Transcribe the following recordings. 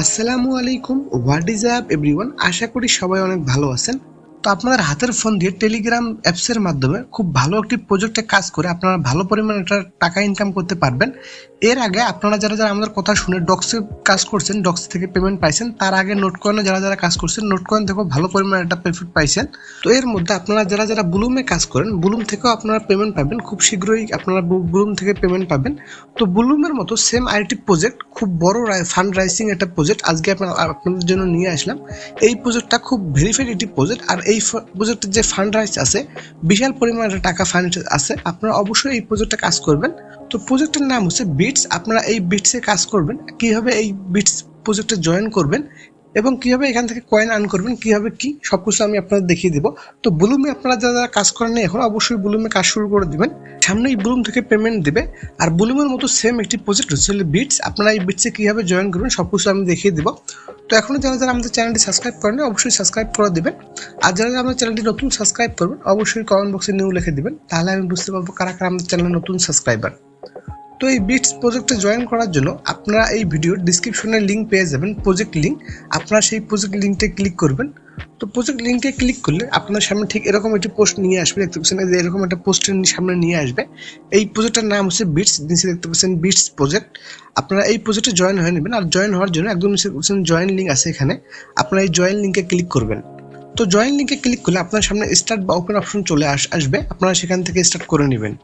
আসসালামু আলাইকুম what is up everyone? আশা করি সবাই অনেক ভালো আছেন। তো আপনাদের হাতের ফোন দিয়ে টেলিগ্রাম অ্যাপসের মাধ্যমে খুব ভালো একটি প্রজেক্টে কাজ করে আপনারা ভালো পরিমাণে একটা টাকা ইনকাম করতে পারবেন। এর আগে আপনারা যারা যারা আমাদের কথা শুনে ডক্সে কাজ করছেন ডক্স থেকে পেমেন্ট পাইছেন, তার আগে নোট কয়েনে যারা যারা কাজ করছেন নোট কয়েন থেকেও ভালো পরিমাণে একটা পেমেন্ট পাইছেন। তো এর মধ্যে আপনারা যারা যারা বুলুমে কাজ করেন বুলুম থেকেও আপনারা পেমেন্ট পাবেন, খুব শীঘ্রই আপনারা বুলুম থেকে পেমেন্ট পাবেন। তো বুলুমের মতো সেম আইটি প্রজেক্ট খুব বড় ফান্ড রাইসিং একটা প্রজেক্ট আজকে আপনাদের জন্য নিয়ে আসলাম। এই প্রজেক্টটা খুব ভেরিফাইড একটি প্রজেক্ট আর এই প্রজেক্টের যে ফান্ড রাইজ আছে, বিশাল পরিমাণে টাকা ফান্ড আছে, আপনারা অবশ্যই এই প্রজেক্টে কাজ করবেন। তো প্রজেক্টের নাম হচ্ছে বিটস আপনারা এই বিটসে কাজ করবেন। কীভাবে এই বিটস প্রজেক্টে জয়েন করবেন এবং কীভাবে এখান থেকে কয়েন আর্ন করবেন, কীভাবে কি, সবকিছু আমি আপনাদের দেখিয়ে দিব। তো ব্লুমে আপনারা যারা যারা কাজ করেন এখন অবশ্যই ব্লুমে কাজ শুরু করে দিবেন। সামনেই ব্লুম থেকে পেমেন্ট দিবে। আর ব্লুমের মতো সেম একটি প্রজেক্ট হচ্ছে বিটস আপনারা এই বিটসে কীভাবে জয়েন করবেন, সবকিছু আমি দেখিয়ে দিব। তো এখনও যারা যারা আমাদের চ্যানেলটি সাবস্ক্রাইব করেন অবশ্যই সাবস্ক্রাইব করে দিবেন। আর যারা যারা আমাদের চ্যানেলটি নতুন সাবস্ক্রাইব করবেন, অবশ্যই কমেন্ট বক্সে নিউ লিখে দিবেন। তাহলে আমি বুঝতে পারব কারা কারা আমাদের চ্যানেলের নতুন সাবস্ক্রাইবার তো এই বিটস প্রজেক্টে জয়েন করার জন্য আপনারা এই ভিডিওর ডিসক্রিপশনে লিঙ্ক পেয়ে যাবেন প্রজেক্ট লিঙ্ক আপনারা সেই প্রজেক্ট লিঙ্কটা ক্লিক করবেন। তো প্রজেক্ট লিঙ্কে ক্লিক করলে আপনার সামনে ঠিক এরকম একটি পোস্ট নিয়ে আসবে, দেখতে পাচ্ছেন যে এরকম একটা পোস্টের সামনে নিয়ে আসবে। এই প্রজেক্টের নাম হচ্ছে বিটস নিচে দেখতে পাচ্ছেন বিটস প্রজেক্ট আপনারা এই প্রজেক্টে জয়েন হয়ে নেবেন। আর জয়েন হওয়ার জন্য একদম নিচে দেখতে জয়েন লিঙ্ক আছে এখানে। আপনারা এই জয়েন লিঙ্কে ক্লিক করবেন। তো জয়েন লিঙ্কে ক্লিক করলে আপনার সামনে স্টার্ট বা ওপেন অপশন চলে আস, আসবে। আপনারা সেখান থেকে স্টার্ট করে নেবেন।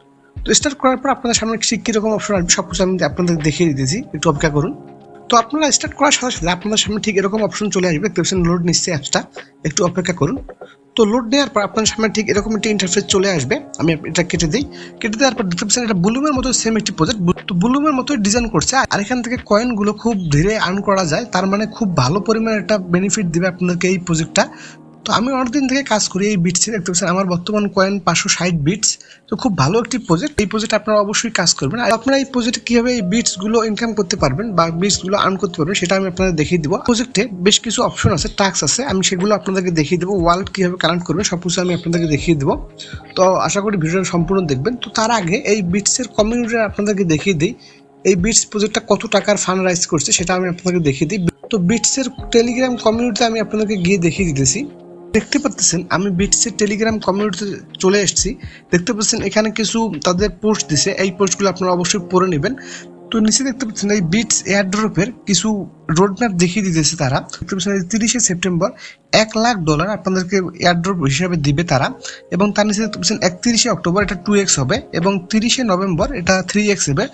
তো স্টার্ট করার পর আপনাদের সামনে ঠিক কীরকম অপশন আসবে সব কিছু আমি আপনাদের দেখিয়ে দিতেছি, একটু অপেক্ষা করুন। তো আপনারা স্টার্ট করার সাথে সাথে আপনাদের সামনে ঠিক এরকম অপশন চলে আসবে পাচ্ছেন লোড নিচ্ছে অ্যাপসটা একটু অপেক্ষা করুন। তো লোড নেওয়ার পর আপনার সামনে ঠিক এরকম একটি ইন্টারফেস চলে আসবে, আমি এটা কেটে দিই। কেটে দেওয়ার পর দেখতে পাচ্ছেন এটা বুলুমের মতো সেম একটি প্রজেক্ট তো বুলুমের মতো ডিজাইন করছে। আর এখান থেকে কয়েনগুলো খুব ধীরে আর্ন করা যায়, তার মানে খুব ভালো পরিমাণে একটা বেনিফিট দিবে আপনাদেরকে এই প্রজেক্টটা তো আমি অনেকদিন থেকে কাজ করি এই বিটসে দেখতে পাচ্ছেন, আমার বর্তমান কয়েন পাঁচশো ষাট বিটস তো খুব ভালো একটি প্রজেক্ট এই প্রজেক্ট আপনারা অবশ্যই কাজ করবেন। আর আপনারা এই প্রজেক্টে কীভাবে এই বিটসগুলো ইনকাম করতে পারবেন বা বিটসগুলো আর্ন করতে পারবেন, সেটা আমি আপনাদের দেখিয়ে দিব। প্রজেক্টে বেশ কিছু অপশন আছে টাস্ক আছে। আমি সেগুলো আপনাদেরকে দেখিয়ে দেবো। ওয়ালেট কীভাবে কানেক্ট করবেন সব কিছু আমি আপনাদেরকে দেখিয়ে দেবো। তো আশা করি ভিডিওটা সম্পূর্ণ দেখবেন। তো তার আগে এই বিটসের কমিউনিটি আপনাদেরকে দেখিয়ে দিই। এই বিটস প্রজেক্টটা কত টাকার ফান্ড রাইজ করছে, সেটা আমি আপনাদেরকে দেখিয়ে দিই। তো বিটসের টেলিগ্রাম কমিউনিটিতে আমি আপনাদেরকে গিয়ে দেখিয়ে দিতেছি। দেখতে পাচ্ছেন আমি বিটসের টেলিগ্রাম কমিউনিটিতে চলে এসেছি। দেখতে পাচ্ছেন এখানে কিছু তাদের পোস্ট দিছে। এই পোস্টগুলো আপনারা অবশ্যই পড়ে নেবেন। তো নিচে দেখতে পাচ্ছেন, এই বিটস এয়ারড্রপের কিছু রোডম্যাপ দেখিয়ে দিতেছে তারা। তিরিশে সেপ্টেম্বর এক লাখ ডলার আপনাদেরকে এয়ারড্রপ হিসাবে দিবে তারা এবং তার নিচে পাচ্ছেন একত্রিশে অক্টোবর এটা টু এক্স হবে এবং তিরিশে নভেম্বর এটা থ্রি এক্স হবে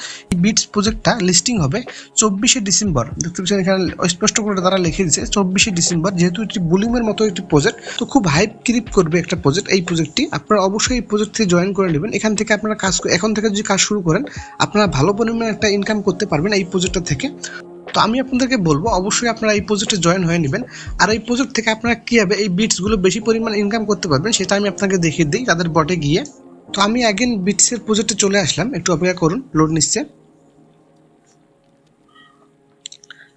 বিটস প্রজেক্টটা লিস্টিং হবে। চব্বিশে ডিসেম্বর দেখতে পাচ্ছেন এখানে স্পষ্ট করে তারা লিখে দিচ্ছে চব্বিশে ডিসেম্বর যেহেতু এটি বুলিমের মতো একটি প্রজেক্ট তো খুব হাইপ ক্রিপ করবে একটা প্রজেক্ট এই প্রজেক্টটি আপনারা অবশ্যই এই প্রজেক্ট থেকে জয়েন করে নেবেন। এখান থেকে আপনারা কাজ এখন থেকে যদি কাজ শুরু করেন, আপনারা ভালো পরিমাণে একটা ইনকাম করতে পারবেন এই প্রজেক্টটা থেকে। তো আমি আপনাদেরকে বলব, অবশ্যই আপনারা এই প্রজেক্টে জয়েন হয়ে নেবেন। আর এই প্রজেক্ট থেকে আপনারা কীভাবে এই বিটসগুলো বেশি পরিমাণ ইনকাম করতে পারবেন, সেটা আমি আপনাকে দেখিয়ে দিই, তাদের বটে গিয়ে। তো আমি অ্যাগেন বিটসের প্রজেক্টে চলে আসলাম, একটু অপেক্ষা করুন লোড নিচ্ছে।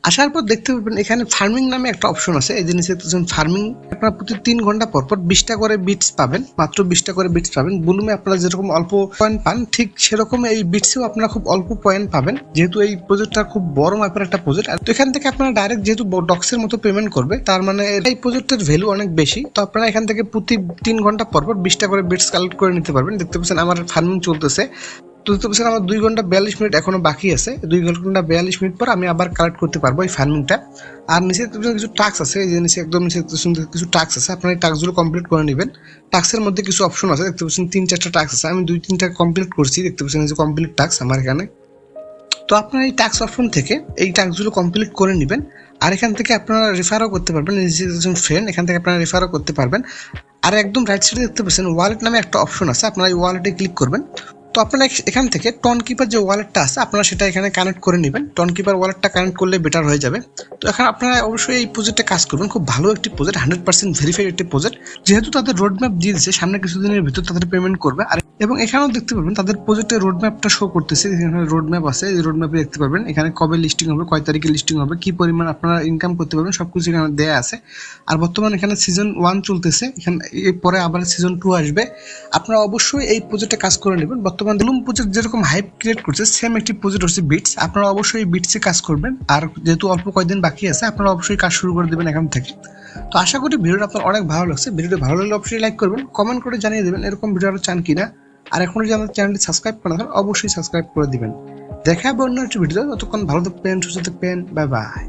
আসার পর দেখতে পাবেন এখানে ফার্মিং নামে একটা অপশন আছে। এই জিনিসে ফার্মিং আপনারা প্রতি তিন ঘণ্টা পর পর বিশটা করে বিটস পাবেন, মাত্র বিশটা করে বিটস পাবেন। বুলুমে আপনারা যেরকম অল্প পয়েন্ট পান, ঠিক সেরকম এই বিটসেও আপনারা খুব অল্প পয়েন্ট পাবেন। যেহেতু এই প্রজেক্টটা খুব বড় মাপের একটা প্রজেক্ট তো এখান থেকে আপনারা ডাইরেক্ট যেহেতু ডক্সের মতো পেমেন্ট করবে, তার মানে এই প্রজেক্টের ভ্যালু অনেক বেশি। তো আপনারা এখান থেকে প্রতি তিন ঘণ্টা পর পর বিশটা করে বিটস কালেক্ট করে নিতে পারবেন। দেখতে পাচ্ছেন আমার ফার্মিং চলতেছে। তো পাচ্ছেন আমার দুই ঘণ্টা বিয়াল্লিশ মিনিট এখনও বাকি আছে। দুই ঘণ্টা বিয়াল্লিশ মিনিট পর আমি আবার কালেক্ট করতে পারব এই ফার্মিংটা আর নিচে কিছু টাস্ক আছে, এই যে নিচে একদম নিচে কিছু টাস্ক আছে। আপনারা এই টাস্কগুলো কমপ্লিট করে নেবেন। টাস্কের মধ্যে কিছু অপশন আছে, দেখতে পাচ্ছেন তিন চারটা টাস্ক আছে। আমি দুই তিনটা কমপ্লিট করছি, দেখতে পাচ্ছেন যে কমপ্লিট টাস্ক আমার এখানে। তো আপনারা এই টাস্ক অপশন থেকে এই টাস্কগুলো কমপ্লিট করে নেবেন। আর এখান থেকে আপনারা রেফারও করতে পারবেন। ফ্রেন্ড এখান থেকে আপনারা রেফারও করতে পারবেন। আর একদম রাইট সাইডে দেখতে পাচ্ছেন ওয়ালেট নামে একটা অপশন আছে। আপনারা এই ওয়ালেটে ক্লিক করবেন। তো আপনারা এখ- এখান থেকে টন কিপার যে ওয়ালেটটা আছে, আপনারা সেটা এখানে কানেক্ট করে নেবেন। টন কিপার ওয়ালেটটা কানেক্ট করলে বেটার হয়ে যাবে। তো এখন আপনারা অবশ্যই এই প্রজেক্টে কাজ করবেন। খুব ভালো একটি প্রজেক্ট হান্ড্রেড পার্সেন্ট ভেরিফাইড একটি প্রজেক্ট যেহেতু তাদের রোডম্যাপ দিয়ে দিচ্ছে সামনে কিছুদিনের ভিতর তাদের পেমেন্ট করবে। আর এবং এখানেও দেখতে পারবেন, তাদের প্রজেক্টের রোডম্যাপটা শো করতেছে। এখানে রোডম্যাপ আছে, এই রোডম্যাপে দেখতে পারবেন। এখানে কবে লিস্টিং হবে, কয় তারিখে লিস্টিং হবে, কি পরিমাণ আপনারা ইনকাম করতে পারবেন সব কিছু এখানে দেয়া আছে। আর বর্তমানে এখানে সিজন ওয়ান চলতেছে। এখানে এর পরে আবার সিজন টু আসবে। আপনারা অবশ্যই এই প্রজেক্টে কাজ করে নেবেন। বর্তমানে বর্তমান লুম প্রজেক্ট যেরকম হাইপ ক্রিয়েট করছে সেম একটি প্রজেক্ট হচ্ছে বিটস আপনারা অবশ্যই বিটসে কাজ করবেন। আর যেহেতু অল্প কয়েকদিন বাকি আছে, আপনারা অবশ্যই কাজ শুরু করে দেবেন এখন থেকে। তো আশা করি ভিডিওটা আপনার অনেক ভালো লাগছে। ভিডিওটা ভালো লাগলে অবশ্যই লাইক করবেন কমেন্ট করে জানিয়ে দেবেন এরকম ভিডিও আরও চান কিনা। আর এখনও যদি আমাদের চ্যানেলটি সাবস্ক্রাইব করা থাকেন, অবশ্যই সাবস্ক্রাইব করে দিবেন। দেখা হবে অন্য একটি ভিডিও ততক্ষণ ভালো থাকবেন, সুস্থ থাকবেন। Bye bye